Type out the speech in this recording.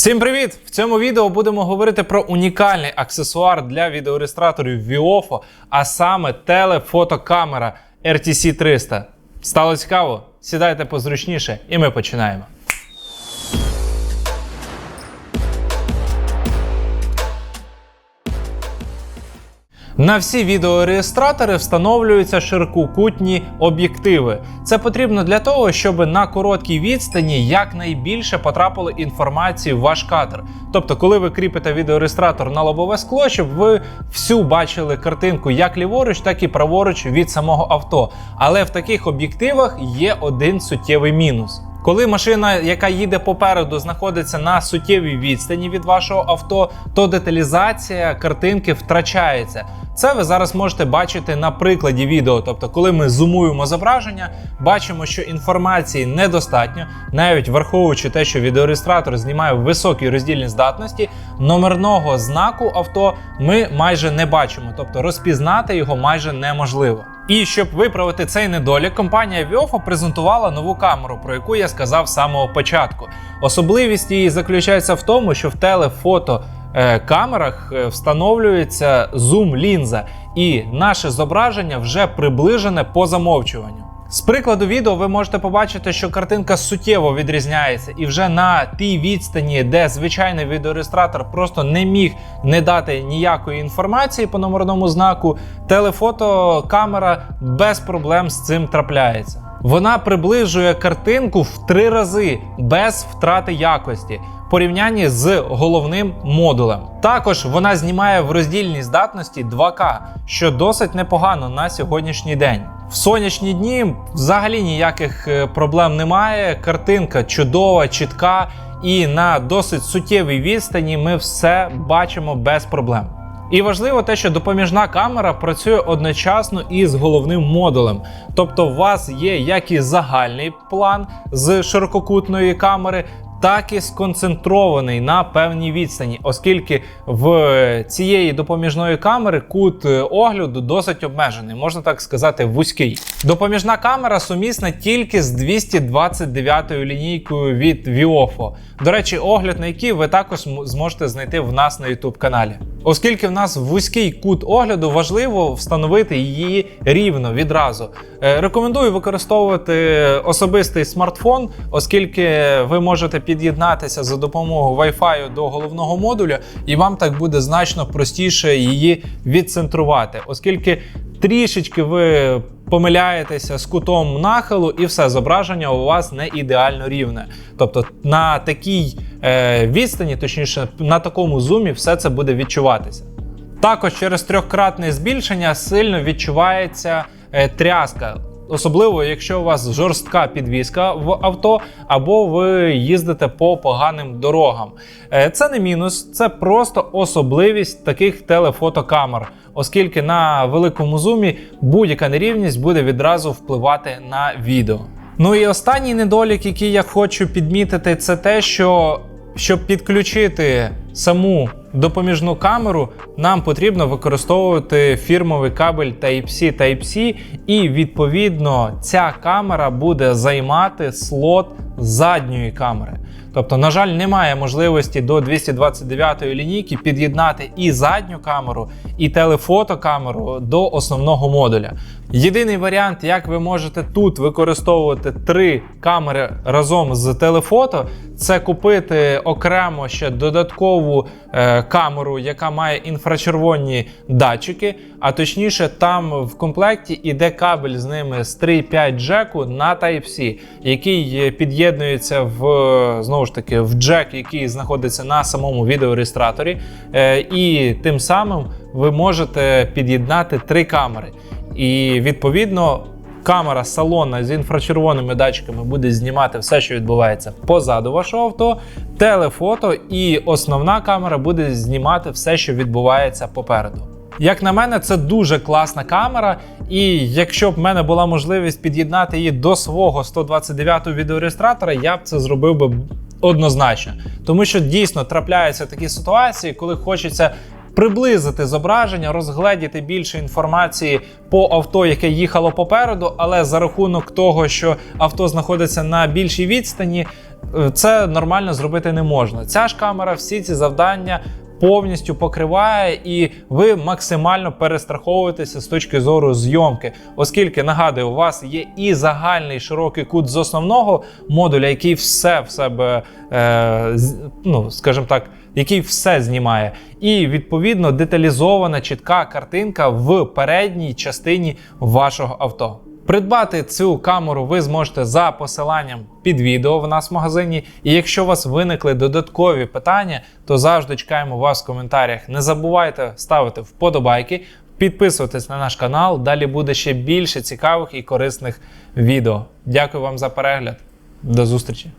Всім привіт! В цьому відео будемо говорити про унікальний аксесуар для відеореєстраторів Viofo, а саме телефотокамера RTC 300. Стало цікаво? Сідайте позручніше, і ми починаємо. На всі відеореєстратори встановлюються ширококутні об'єктиви. Це потрібно для того, щоб на короткій відстані якнайбільше потрапило інформації в ваш кадр. Тобто, коли ви кріпите відеореєстратор на лобове скло, щоб ви всю бачили картинку як ліворуч, так і праворуч від самого авто. Але в таких об'єктивах є один суттєвий мінус. Коли машина, яка їде попереду, знаходиться на суттєвій відстані від вашого авто, то деталізація картинки втрачається. Це ви зараз можете бачити на прикладі відео. Тобто, коли ми зумуємо зображення, бачимо, що інформації недостатньо, навіть враховуючи те, що відеореєстратор знімає в високій роздільній здатності, номерного знаку авто ми майже не бачимо, тобто розпізнати його майже неможливо. І щоб виправити цей недолік, компанія Viofo презентувала нову камеру, про яку я сказав з самого початку. Особливість її заключається в тому, що в телефото е, камерах е, встановлюється зум-лінза, і наше зображення вже приближене по замовчуванню. З прикладу відео ви можете побачити, що картинка суттєво відрізняється, і вже на тій відстані, де звичайний відеореєстратор просто не міг не дати ніякої інформації по номерному знаку, телефотокамера без проблем з цим трапляється. Вона приближує картинку в три рази без втрати якості. Порівнянні з головним модулем. Також вона знімає в роздільній здатності 2К, що досить непогано на сьогоднішній день. В сонячні дні взагалі ніяких е, проблем немає. Картинка чудова, чітка, і на досить суттєвій відстані ми все бачимо без проблем. І важливо те, що допоміжна камера працює одночасно із головним модулем. Тобто, у вас є як і загальний план з ширококутної камери, так і сконцентрований на певній відстані, оскільки в цієї допоміжної камери кут е, огляду досить обмежений, можна так сказати, вузький. Допоміжна камера сумісна тільки з 229 лінійкою від Viofo. До речі, огляд на який ви також зможете знайти в нас на YouTube каналі. Оскільки в нас вузький кут огляду, важливо встановити її рівно відразу. Е, Рекомендую використовувати особистий смартфон, оскільки ви можете під'єднатися за допомогою Wi-Fi до головного модуля, і вам так буде значно простіше її відцентрувати, оскільки трішечки ви помиляєтеся з кутом нахилу, і все зображення у вас не ідеально рівне. Тобто на такій е, відстані, точніше, на такому зумі, все це буде відчуватися. Також через трьохкратне збільшення сильно відчувається е, тряска. Особливо, якщо у вас жорстка підвіска в авто, або ви їздите по поганим дорогам. Е, Це не мінус, це просто особливість таких телефотокамер, оскільки на великому зумі будь-яка нерівність буде відразу впливати на відео. Ну і останній недолік, який я хочу підмітити, це те, що щоб підключити саму допоміжну камеру, нам потрібно використовувати фірмовий кабель Type-C Type-C, і відповідно ця камера буде займати слот задньої камери. Тобто, на жаль, немає можливості до 229-ї лінійки під'єднати і задню камеру, і телефотокамеру до основного модуля. Єдиний варіант, як ви можете тут використовувати три камери разом з телефото, це купити окремо ще додаткову е, камеру, яка має інфрачервоні датчики. А точніше, там в комплекті іде кабель з ними з 3.5 джеку на Type-C, який е, під'єднується в е, знову ж таки в джек, який знаходиться на самому відеореєстраторі. Е, і тим самим ви можете під'єднати три камери. І відповідно камера салонна з інфрачервоними датчиками буде знімати все, що відбувається позаду вашого авто, телефото, і основна камера буде знімати все, що відбувається попереду. Як на мене, це дуже класна камера, і якщо б в мене була можливість під'єднати її до свого 129-го відеореєстратора, я б це зробив би однозначно. Тому що дійсно трапляються такі ситуації, коли хочеться приблизити зображення, розгледіти більше інформації по авто, яке їхало попереду, але за рахунок того, що авто знаходиться на більшій відстані, е, це нормально зробити не можна. Ця ж камера всі ці завдання повністю покриває, і ви максимально перестраховуєтеся з точки зору зйомки, оскільки нагадую, у вас є і загальний широкий кут з основного модуля, який все в себе, е, ну скажімо так, який все знімає, і відповідно деталізована чітка картинка в передній частині вашого авто. Придбати цю камеру ви зможете за посиланням під відео в нас в магазині. І якщо у вас виникли додаткові питання, то завжди чекаємо вас в коментарях. Не забувайте ставити вподобайки, підписуватись на наш канал. Далі буде ще більше цікавих і корисних відео. Дякую вам за перегляд. До зустрічі!